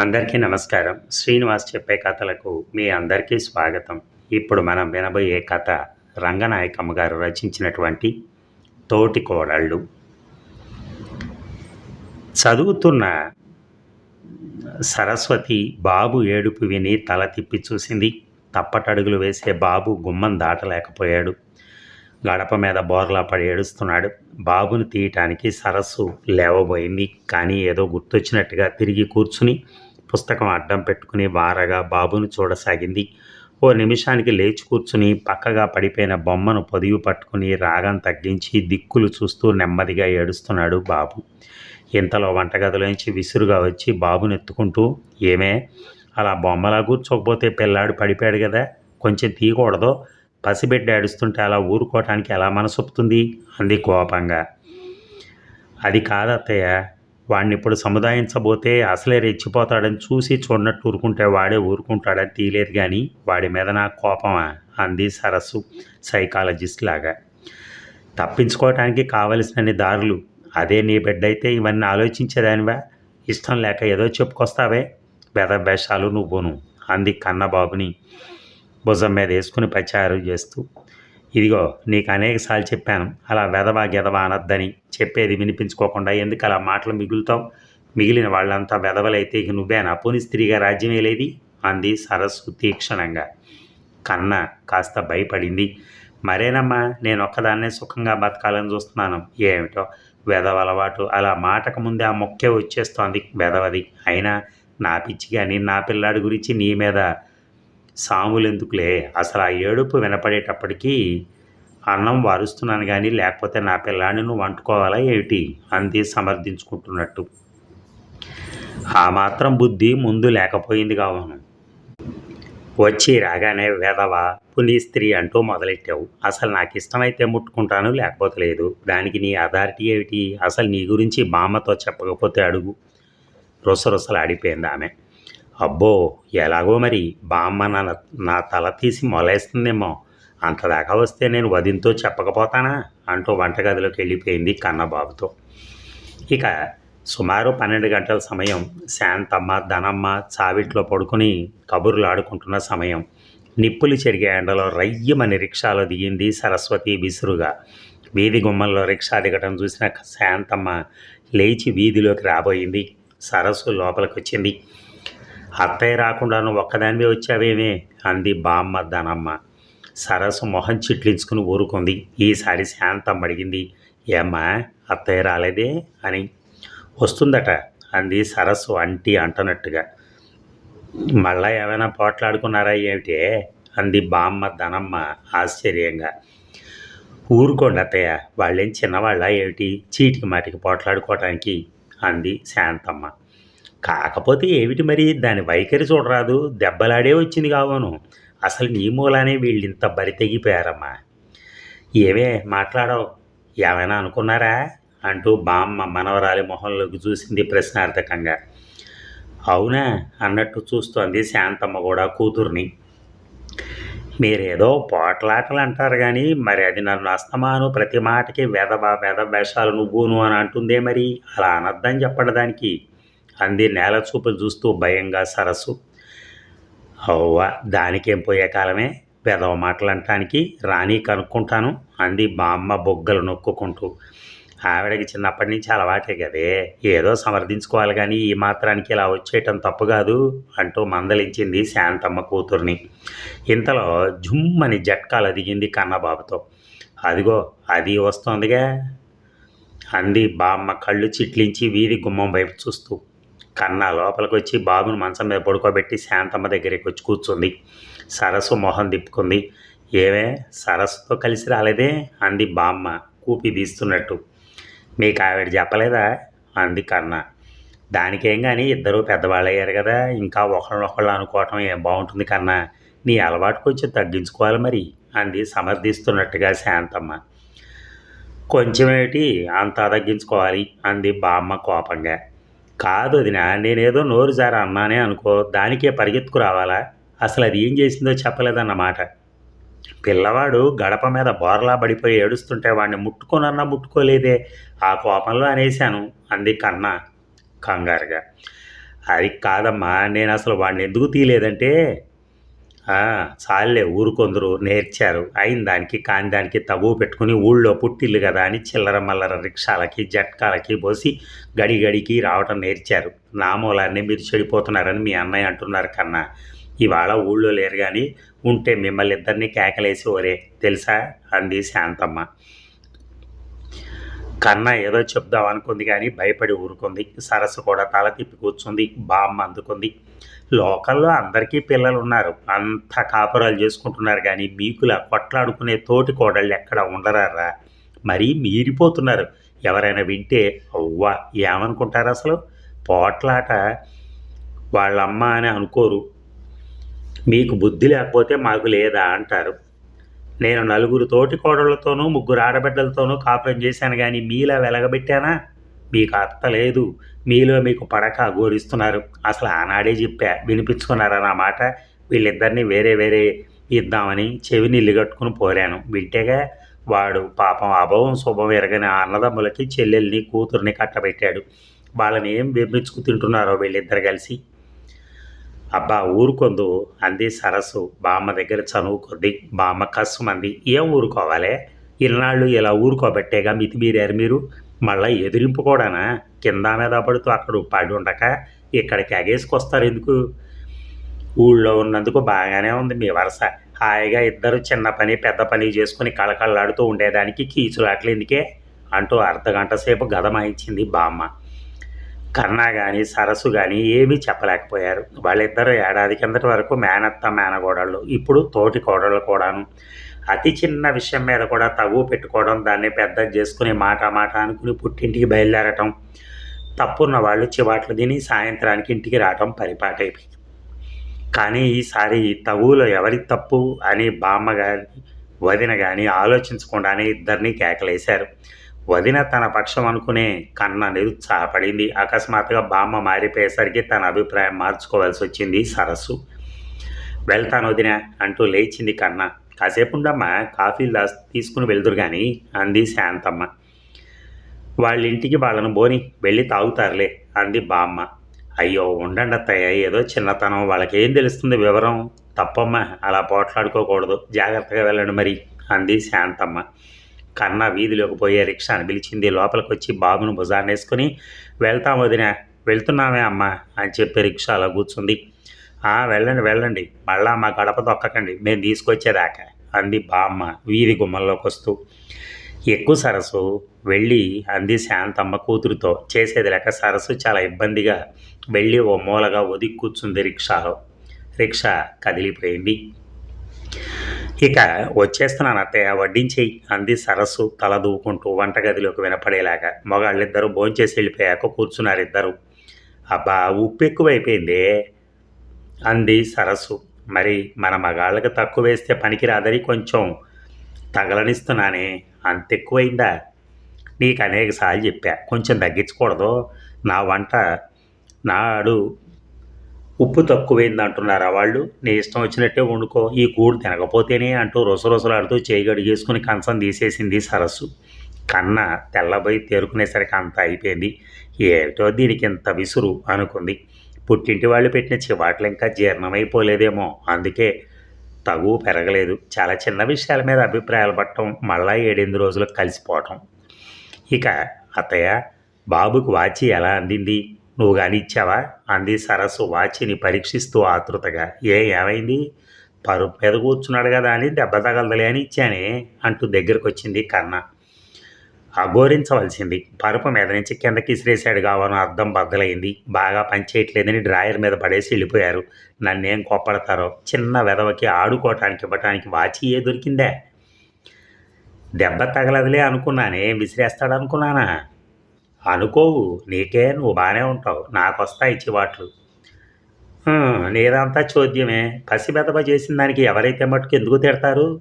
అందరికీ నమస్కారం. శ్రీనివాస్ చెప్పే కథలకు మీ అందరికీ స్వాగతం. ఇప్పుడు మనం వినబోయే కథ రంగనాయకమ్మ గారు రచించినటువంటి తోటి కోడళ్ళు. చదువుతున్న సరస్వతి బాబు ఏడుపు విని తల తిప్పి చూసింది. తప్పటడుగులు వేసే బాబు గుమ్మం దాటలేకపోయాడు. గడప మీద బోర్లా పడి ఏడుస్తున్నాడు. బాబును తీయటానికి సరస్సు లేవబోయింది. కానీ ఏదో గుర్తొచ్చినట్టుగా తిరిగి కూర్చుని పుస్తకం అడ్డం పెట్టుకుని వారగా బాబును చూడసాగింది. ఓ నిమిషానికి లేచి కూర్చుని పక్కగా పడిపోయిన బొమ్మను పొదివి పట్టుకుని రాగం తగ్గించి దిక్కులు చూస్తూ నెమ్మదిగా ఏడుస్తున్నాడు బాబు. ఇంతలో వంటగదిలోంచి విసురుగా వచ్చి బాబును ఎత్తుకుంటూ ఏమే అలా బొమ్మలా కూర్చోకపోతే పిల్లాడు పడిపోయాడు కదా కొంచెం తీయకూడదు. పసిబిడ్డ ఏడుస్తుంటే అలా ఊరుకోవటానికి ఎలా మనసొప్పుతుంది? అంది కోపంగా. అది కాదత్తయ్య వాడిని ఇప్పుడు సముదాయించబోతే అసలే రెచ్చిపోతాడని చూసి చూడనట్టు ఊరుకుంటే వాడే ఊరుకుంటాడని తీయలేదు కానీ వాడి మీద నా కోపమా? అంది సరస్సు సైకాలజిస్ట్ లాగా. తప్పించుకోవటానికి కావలసినన్ని దారులు. అదే నీ బిడ్డ అయితే ఇవన్నీ ఆలోచించేదానివా? ఇష్టం లేక ఏదో చెప్పుకొస్తావే? బెదబేషాలు నువ్వును అంది కన్నబాబుని భుజం మీద వేసుకుని పచారు చేస్తూ. ఇదిగో నీకు అనేకసార్లు చెప్పాను. అలా వెదవా గెదవా అనొద్దని చెప్పేది వినిపించుకోకుండా ఎందుకు అలా మాటలు మిగులుతావు? మిగిలిన వాళ్ళంతా వెదవలైతే ఇక నువ్వేనా పోని స్త్రీగా రాజ్యమే లేది? అంది సరస్సు తీక్షణంగా. కన్న కాస్త భయపడింది. మరేనమ్మా నేను ఒక్కదాన్నే సుఖంగా బతకాలని చూస్తున్నాను. ఏమిటో? వెదవ అలవాటు. అలా మాటకు ముందే ఆ మొక్కే వచ్చేస్తోంది వెదవది అయినా నా పిచ్చి కానీ నా పిల్లాడి గురించి నీ మీద సాములెందుకులే? అసలు ఆ ఏడుపు వినపడేటప్పటికీ అన్నం వారుస్తున్నాను కానీ లేకపోతే నా పిల్లాడిని నువ్వు వంటుకోవాలా ఏమిటి? అంది సమర్థించుకుంటున్నట్టు. ఆ మాత్రం బుద్ధి ముందు లేకపోయింది కావును వచ్చి రాగానే వేధవా పులి స్త్రీ అంటూ మొదలెట్టావు. అసలు నాకు ఇష్టమైతే ముట్టుకుంటాను లేకపోతే లేదు. దానికి నీ అథారిటీ ఏమిటి? అసలు నీ గురించి బామ్మతో చెప్పకపోతే అడుగు. రుసరుసలాడిపోయింది ఆమె. అబ్బో ఎలాగో మరి బామ్మ నా నా తల తీసి మొలేస్తుందేమో. అంతదాకా వస్తే నేను వదినతో చెప్పకపోతానా? అంటూ వంటగదిలోకి వెళ్ళిపోయింది కన్నబాబుతో. ఇక సుమారు పన్నెండు గంటల సమయం శాంతమ్మ ధనమ్మ చావిట్లో పడుకుని కబుర్లు ఆడుకుంటున్న సమయం. నిప్పులు చెరిగే ఎండలో రయ్యమని రిక్షాలో దిగింది సరస్వతి విసురుగా. వీధి గుమ్మంలో రిక్షా దిగటం చూసిన శాంతమ్మ లేచి వీధిలోకి రాబోయింది. సరస్సు లోపలికి వచ్చింది అత్తయ్య రాకుండా నువ్వు ఒక్కదానివే వచ్చావేమే అంది బామ్మ ధనమ్మ. సరస్సు మొహం చిట్లించుకుని ఊరుకుంది. ఈసారి శాంతమ్మ అడిగింది ఏమ్మా అత్తయ్య రాలేదే? అని. వస్తుందట అంది సరస్సు అంటి అంటనట్టుగా. మళ్ళా ఏమైనా పోట్లాడుకున్నారా ఏమిటే? అంది బామ్మ ధనమ్మ ఆశ్చర్యంగా. ఊరుకోండి అత్తయ్య వాళ్ళేం చిన్నవాళ్ళ ఏమిటి? చీటికి మాటికి పోట్లాడుకోవటానికి అంది శాంతమ్మ. కాకపోతే ఏమిటి మరి? దాని వైఖరి చూడరాదు. దెబ్బలాడే వచ్చింది కావును అసలు నీ మూలానే వీళ్ళు ఇంత బరి తెగిపోయారమ్మా. ఏవే మాట్లాడవు. ఏమైనా అనుకున్నారా? అంటూ బామ్మ మనవరాలి మొహంలోకి చూసింది ప్రశ్నార్థకంగా. అవునా? అన్నట్టు చూస్తోంది శాంతమ్మ కూడా కూతుర్ని. మీరేదో పోట్లాటలు అంటారు కానీ మరి అది నన్ను అస్తమాను. ప్రతి మాటకి వెదవ వెద వేషాలు నువ్వును అని అంటుందే మరి? అలా అనద్దని చెప్పండి దానికి. అంది నేల చూపు చూస్తూ భయంగా సరస్సు. అవ్వ దానికేం పోయే కాలమే? పెదవ మాటలు అంటానికి రాణి కనుక్కుంటాను అంది బామ్మ బొగ్గలు నొక్కుకుంటూ. ఆవిడకి చిన్నప్పటి నుంచి అలవాటే కదే. ఏదో సమర్థించుకోవాలి కానీ ఈ మాత్రానికి ఇలా వచ్చేయటం తప్పు కాదు అంటూ మందలించింది శాంతమ్మ కూతుర్ని. ఇంతలో జుమ్మని జట్కాలు అదిగింది కన్నబాబుతో. అదిగో అది వస్తోందిగా అంది బామ్మ కళ్ళు చిట్లించి వీధి గుమ్మం వైపు చూస్తూ. కన్నా లోపలికి వచ్చి బాబును మంచం మీద పడుకోబెట్టి శాంతమ్మ దగ్గరికి వచ్చి కూర్చుంది. సరస్సు మొహం తిప్పుకుంది. ఏమే సరస్సుతో కలిసి రాలేదే? అంది బామ్మ కూపి తీస్తున్నట్టు మీకు ఆవిడ చెప్పలేదా? అంది కన్న. దానికేం కానీ ఇద్దరు పెద్దవాళ్ళు అయ్యారు కదా ఇంకా ఒకళ్ళనొకళ్ళు అనుకోవటం ఏం బాగుంటుంది కన్నా? నీ అలవాటు కొంచెం తగ్గించుకోవాలి మరి అంది సమర్థిస్తున్నట్టుగా శాంతమ్మ. కొంచెమేటి అంతా అంత తగ్గించుకోవాలి అంది బామ్మ కోపంగా. కాదు అది నేనేదో నోరు జార అన్నానే అనుకో దానికే పరిగెత్తుకు రావాలా అసలు అది ఏం చేసిందో చెప్పలేదన్నమాట. పిల్లవాడు గడప మీద బోర్లా పడిపోయి ఏడుస్తుంటే వాడిని ముట్టుకోనన్నా ముట్టుకోలేదే. ఆ కోపంలో అనేశాను. అంది కన్నా కంగారుగా. అది కాదమ్మా నేను అసలు వాడిని ఎందుకు తీయలేదంటే చాలే ఊరుకొందరు నేర్చారు. అయిన దానికి కాని దానికి తగువ పెట్టుకుని ఊళ్ళో పుట్టిల్లు కదా అని చిల్లర మల్లర రిక్షాలకి జట్కాలకి పోసి గడి గడికి రావటం నేర్చారు. నా మూలాన్ని మీరు చెడిపోతున్నారని మీ అన్నయ్య అంటున్నారు కన్నా. ఇవాళ ఊళ్ళో లేరు కానీ ఉంటే మిమ్మల్ని ఇద్దరిని కేకలేసి ఒరే తెలుసా? అంది శాంతమ్మ. కన్న ఏదో చెప్దాం అనుకుంది కానీ భయపడి ఊరుకుంది. సరస్సు కూడా తల తిప్పి కూర్చుంది. బామ్మ అందుకుంది. లోకల్లో అందరికీ పిల్లలు ఉన్నారు అంత కాపురాలు చేసుకుంటున్నారు కానీ మీకులా కొట్లాడుకునే తోటి కోడళ్ళు ఎక్కడ ఉండరారా? మరీ మీరిపోతున్నారు. ఎవరైనా వింటే అవ్వా ఏమనుకుంటారు అసలు? పోట్లాట వాళ్ళమ్మ అని అనుకోరు. మీకు బుద్ధి లేకపోతే మాకు లేదా అంటారు. నేను నలుగురు తోటి కోడళ్ళతోనూ ముగ్గురు ఆడబిడ్డలతోనూ కాపురం చేశాను కానీ మీలా వెలగబెట్టానా? మీకు అత్త లేదు. మీలో మీకు పడక గోరిస్తున్నారు. అసలు ఆనాడే చెప్పా వినిపించుకున్నారా నా మాట? వీళ్ళిద్దరిని వేరే వేరే ఇద్దామని చెవి నీళ్ళు కట్టుకుని పోరాను. వింటేగా వాడు పాపం అభవం శుభం ఎరగని అన్నదమ్ములకి చెల్లెల్ని కూతుర్ని కట్టబెట్టాడు. వాళ్ళని ఏం వెమ్మించుకు తింటున్నారో వీళ్ళిద్దరు కలిసి. అబ్బా ఊరుకొందు అంది సరస్సు. బామ్మ దగ్గర చనువుకుంది బామ్మ కస్సుమంది ఏం ఊరుకోవాలి? ఇన్నాళ్ళు ఇలా ఊరుకోబట్టేగా మితిమీరారు మీరు. మళ్ళీ ఎదిరింపు కూడానా? కింద మీద పడుతూ అక్కడ పడి ఉండక ఇక్కడికి ఎగేసుకొస్తారు ఎందుకు? ఊళ్ళో ఉన్నందుకు బాగానే ఉంది మీ వరుస. హాయిగా ఇద్దరు చిన్న పని పెద్ద పని చేసుకుని కళకళలాడుతూ ఉండేదానికి కీచులాట్లు ఎందుకే? అంటూ అర్ధగంట సేపు గదమాయించింది బామ్మ. కన్నా కానీ సరస్సు కానీ ఏమీ చెప్పలేకపోయారు. వాళ్ళిద్దరూ ఏడాది కిందటి వరకు మేనత్త మేనగోడళ్ళు. ఇప్పుడు తోటి కోడళ్ళు కూడాను. అతి చిన్న విషయం మీద కూడా తగు పెట్టుకోవడం దాన్ని పెద్ద చేసుకుని మాట మాట అనుకుని పుట్టింటికి బయలుదేరటం తప్పున్న వాళ్ళు చివాట్లు తిని సాయంత్రానికి ఇంటికి రావటం పరిపాటైపోయింది. కానీ ఈసారి తగువులో ఎవరి తప్పు అని బామ్మ గారి వదిన కానీ ఆలోచించకుండానే ఇద్దరిని కేకలేశారు. వదిన తన పక్షం అనుకునే కన్న నిరుత్సాహపడింది అకస్మాత్తుగా బామ్మ మారిపోయేసరికి తన అభిప్రాయం మార్చుకోవాల్సి వచ్చింది సరస్సు. వెళ్తాను వదిన అంటూ లేచింది కన్న. కాసేపు ఉండమ్మా కాఫీ తీసుకుని వెళ్దురు కానీ అంది శాంతమ్మ. వాళ్ళ ఇంటికి వాళ్ళను బోని వెళ్ళి తాగుతారులే అంది బామ్మ. అయ్యో ఉండండి అత్తయ్య ఏదో చిన్నతనం వాళ్ళకేం తెలుస్తుంది వివరం? తప్పమ్మ అలా పోట్లాడుకోకూడదు జాగ్రత్తగా వెళ్ళండి మరి అంది శాంతమ్మ. కన్న వీధిలోకి పోయే రిక్షాను పిలిచింది. లోపలికి వచ్చి బాబును భుజాన్నేసుకుని వెళ్తాం వదిన వెళ్తున్నామే అమ్మ అని చెప్పి రిక్షాలో కూర్చుంది. "ఆ, వెళ్ళండి వెళ్ళండి. మళ్ళా మా గడప తొక్కకండి. మేము తీసుకొచ్చేదాకా అంది బామ్మ వీధి గుమ్మంలోకి వస్తూ. ఎక్కువ సరస్సు వెళ్ళి అంది శాంతమ్మ కూతురుతో. చేసేది లేక సరస్సు చాలా ఇబ్బందిగా వెళ్ళి ఓ మూలగా ఒదిగి కూర్చుంది రిక్షాలో. రిక్షా కదిలిపోయింది. ఇక వచ్చేస్తున్నాను అత్తయ్య వడ్డించేయి అంది సరస్సు తల దూకుంటూ వంటగదిలోకి వినపడేలాగా. మగాళ్ళిద్దరూ భోంచేసి వెళ్ళిపోయాక కూర్చున్నారు ఇద్దరు అబ్బా ఉప్పు ఎక్కువైపోయిందే? అంది సరస్సు. మరి మన మగాళ్ళకి తక్కువ వేస్తే పనికిరాదని కొంచెం తగలనిస్తున్నానే. అంత ఎక్కువైందా నీకు అనేక సార్లు చెప్పా కొంచెం తగ్గించకూడదు. నా వంట నాడు ఉప్పు తక్కువైంది అంటున్నారా వాళ్ళు? నీ ఇష్టం వచ్చినట్టే వండుకో ఈ గూడు తినకపోతేనే అంటూ రొసరొసలాడుతూ చేయగడిగేసుకుని కంచం తీసేసింది సరస్సు. కన్న తెల్లబోయి తేరుకునేసరికి అంత అయిపోయింది. ఏమిటో దీనికి ఇంత విసురు అనుకుంది. పుట్టింటి వాళ్ళు పెట్టిన చివాట్లు ఇంకా జీర్ణమైపోలేదేమో. అందుకే తగు పెరగలేదు. చాలా చిన్న విషయాల మీద అభిప్రాయాలు పట్టడం మళ్ళా ఏడెనిమిది రోజులకు కలిసిపోవటం. ఇక అత్తయ్య బాబుకు వాచి ఎలా అందింది? నువ్వు కానీ ఇచ్చావా? అంది సరస్సు వాచిని పరీక్షిస్తూ ఆతృతగా. ఏ ఏమైంది? పరుపు మీద కూర్చున్నాడు కదా అని దెబ్బ తగలదలే అని ఇచ్చానే అంటూ దగ్గరకు వచ్చింది కన్న. అఘోరించవలసింది. పరుపు మీద నుంచి కిందకి ఇసిరేసాడు కావను అర్థం బద్దలైంది. బాగా పనిచేయట్లేదని డ్రాయర్ మీద పడేసి వెళ్ళిపోయారు. నన్నేం కొప్పడతారో? చిన్న వెదవకి ఆడుకోవటానికి ఇవ్వటానికి వాచి ఏ దొరికిందే? దెబ్బ తగలదులే అనుకున్నానే విసిరేస్తాడు అనుకున్నానా అనుకోవు నీకే నువ్వు బాగానే ఉంటావు నాకొస్తాయి ఇచ్చివాట్లు. చివాట్లు నీదంతా చోద్యమే. పసిబెదవ చేసిన దానికి ఎవరైతే మట్టుకు ఎందుకు తిడతారు?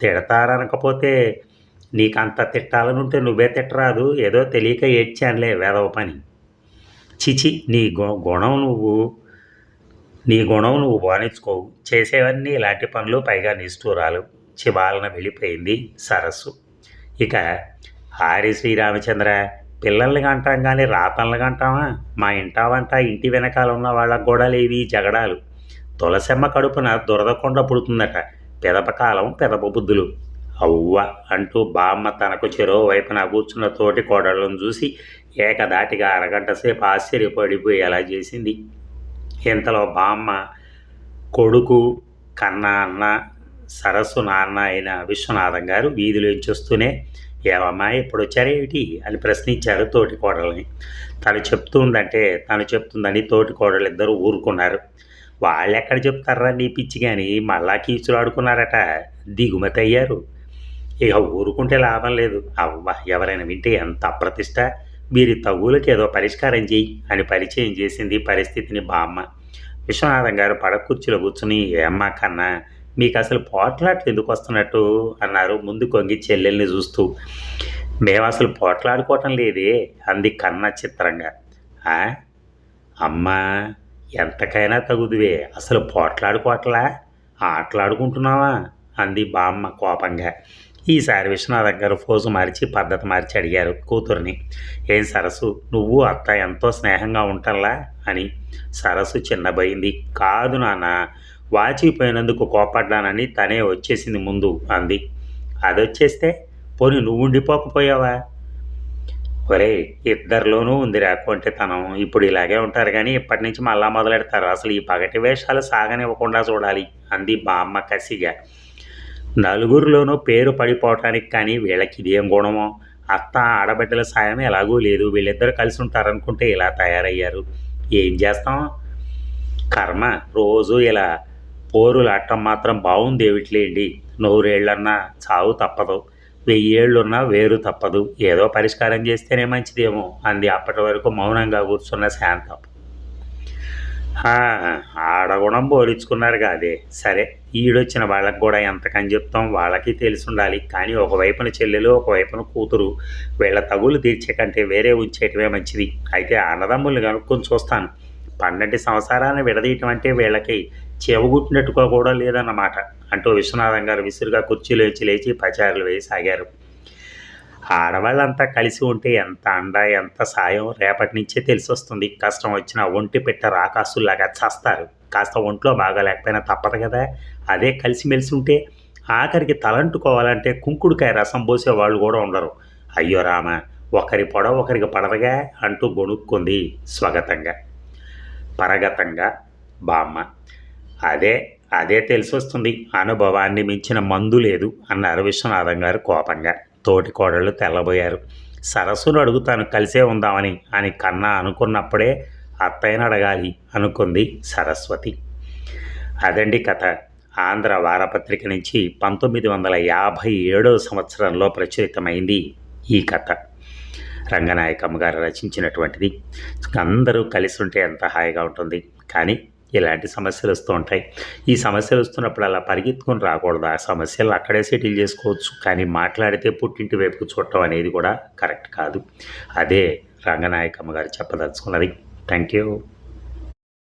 తిడతారనకపోతే నీకంత తిట్టాలనుంటే నువ్వే తిట్టరాదు. ఏదో తెలియక ఏడ్చానులే వేదవ పని. చిచి నీ గు- గుణం నువ్వు నీ గుణం నువ్వు బానించుకోవు చేసేవన్నీ ఇలాంటి పనులు పైగా నిష్ఠూరాలు. చివాలన వెళ్ళిపోయింది సరస్సు. ఇక హారి శ్రీరామచంద్ర పిల్లల్ని అంటాం కానీ రాతల్ని అంటామా మా ఇంటా వంట ఇంటి వెనకాల ఉన్న వాళ్ళకు కూడా లేవి జగడాలు. తులసమ్మ కడుపున దురదకొండ పుడుతుందట. పెదపకాలం పెదప బుద్ధులు. అవ్వ అంటూ బామ్మ తనకు చెరో వైపున కూర్చున్న తోటి కోడళ్ళను చూసి ఏకదాటిగా అరగంట సేపు ఆశ్చర్యపడిపోయేలా చేసింది? ఇంతలో బామ్మ కొడుకు కన్న అన్న సరస్సు నాన్న అయిన విశ్వనాథం గారు వీధిలోంచి వస్తూనే ఏమమ్మా ఇప్పుడు వచ్చారేమిటి అని ప్రశ్నించారు తోటి కోడల్ని తను చెప్తుందంటే తను చెప్తుందని తోటి కోడలు ఇద్దరు ఊరుకున్నారు. వాళ్ళు ఎక్కడ చెప్తారా నీ పిచ్చి కానీ మళ్ళా కీచులు ఆడుకున్నారట. దిగుమతి అయ్యారు. ఇక ఊరుకుంటే లాభం లేదు. అవ్వ ఎవరైనా వింటే ఎంత అప్రతిష్ట? వీరి తగులకి ఏదో పరిష్కారం చెయ్యి అని పరిచయం చేసింది పరిస్థితిని బామ్మ. విశ్వనాథం గారు పడకుర్చీలో కూర్చుని ఏమ్మా కన్నా మీకు అసలు పోట్లాట్లు ఎందుకు వస్తున్నట్టు అన్నారు ముందు కొంగి చెల్లెల్ని చూస్తూ. మేము అసలు పోట్లాడుకోవటం లేదే అంది కన్న చిత్రంగా. అమ్మా ఎంతకైనా తగుదువే. అసలు పోట్లాడుకోవట్లా? ఆటలాడుకుంటున్నావా? అంది బామ్మ కోపంగా. ఈసారి విశ్వనాథ్ గారు ఫోజు మార్చి పద్ధతి మార్చి అడిగారు కూతుర్ని. ఏం సరస్సు నువ్వు అత్త ఎంతో స్నేహంగా ఉంటాలా అని సరస్సు చిన్నబోయింది. కాదు నాన్న వాచిపోయినందుకు కోపడ్డానని తనే వచ్చేసింది ముందు అంది. అది వచ్చేస్తే పోనీ నువ్వు ఉండిపోకపోయావా? ఒరే ఇద్దరిలోనూ ఉందిరా కొంటెతనం. ఇప్పుడు ఇలాగే ఉంటారు కానీ ఇప్పటి నుంచి మళ్ళా మొదలెడతారు. అసలు ఈ పగటి వేషాలు సాగనివ్వకుండా చూడాలి అంది బామ్మ కసిగా. నలుగురిలోనూ పేరు పడిపోవటానికి కానీ వీళ్ళకి ఇదేం గుణమో? అత్త ఆడబిడ్డల సాయం ఎలాగూ లేదు. వీళ్ళిద్దరు కలిసి ఉంటారనుకుంటే ఇలా తయారయ్యారు. ఏం చేస్తాం? కర్మ రోజు ఇలా పోరులాటం మాత్రం బాగుంది ఏమిట్లేండి? నూరేళ్ళన్నా చావు తప్పదు. వెయ్యేళ్ళున్నా వేరు తప్పదు. ఏదో పరిష్కారం చేస్తేనే మంచిదేమో అంది అప్పటి వరకు మౌనంగా కూర్చున్న శాంతం. ఆడగుణం పోలించుకున్నారు కాదే సరే ఈడొచ్చిన వాళ్ళకి కూడా ఎంతకని చెప్తాం? వాళ్ళకి తెలిసి ఉండాలి కానీ ఒకవైపున చెల్లెలు ఒకవైపున కూతురు. వీళ్ళ తగులు తీర్చే కంటే వేరే ఉంచేయటమే మంచిది. అయితే అన్నదమ్ముల్ని కనుక్కొని చూస్తాను. పన్నెండు సంవత్సరాలను విడదీయటం అంటే వీళ్ళకి చెవగుట్టినట్టుగా కూడా లేదన్నమాట. అంటూ విశ్వనాథం గారు విసురుగా కుర్చీలోంచి లేచి పచారులు వేయసాగారు ఆడవాళ్ళంతా కలిసి ఉంటే ఎంత అండ ఎంత సాయం రేపటి నుంచే తెలిసి వస్తుంది కష్టం వచ్చిన ఒంటి పెట్ట రాకాసుల్లాగా చస్తారు. కాస్త ఒంట్లో బాగాలేకపోయినా తప్పదు కదా. అదే కలిసిమెలిసి ఉంటే ఆఖరికి తలంటుకోవాలంటే కుంకుడుకాయ రసం పోసే వాళ్ళు కూడా ఉండరు. అయ్యో రామ ఒకరి పొడవ ఒకరికి పడదగా అంటూ గొణుక్కుంది స్వగతంగా. పరగతంగా బామ్మ అదే అదే తెలిసి వస్తుంది అనుభవాన్ని మించిన మందు లేదు అన్నారు విశ్వనాథం గారు కోపంగా. తోటి కోడళ్ళు తెల్లబోయారు. సరస్సును అడుగుతాను కలిసే ఉందామని అని కన్నా అనుకున్నప్పుడే అత్తయ్యను అడగాలి అనుకుంది సరస్వతి. అదండి కథ. ఆంధ్ర వారపత్రిక నుంచి పంతొమ్మిది వందల యాభై ఏడో సంవత్సరంలో ప్రచురితమైంది ఈ కథ. రంగనాయకమ్మ గారు రచించినటువంటిది. అందరూ కలిసి ఉంటే ఎంత హాయిగా ఉంటుంది. కానీ ఇలాంటి సమస్యలు వస్తూ ఉంటాయి. ఈ సమస్యలు వస్తున్నప్పుడు అలా పరిగెత్తుకొని రాకూడదు. ఆ సమస్యలు అక్కడే సెటిల్ చేసుకోవచ్చు. కానీ మాట్లాడితే పుట్టింటి వైపుకు చూడటం అనేది కూడా కరెక్ట్ కాదు. అదే రంగనాయకమ్మ గారు చెప్పదలుచుకున్నది. Thank you.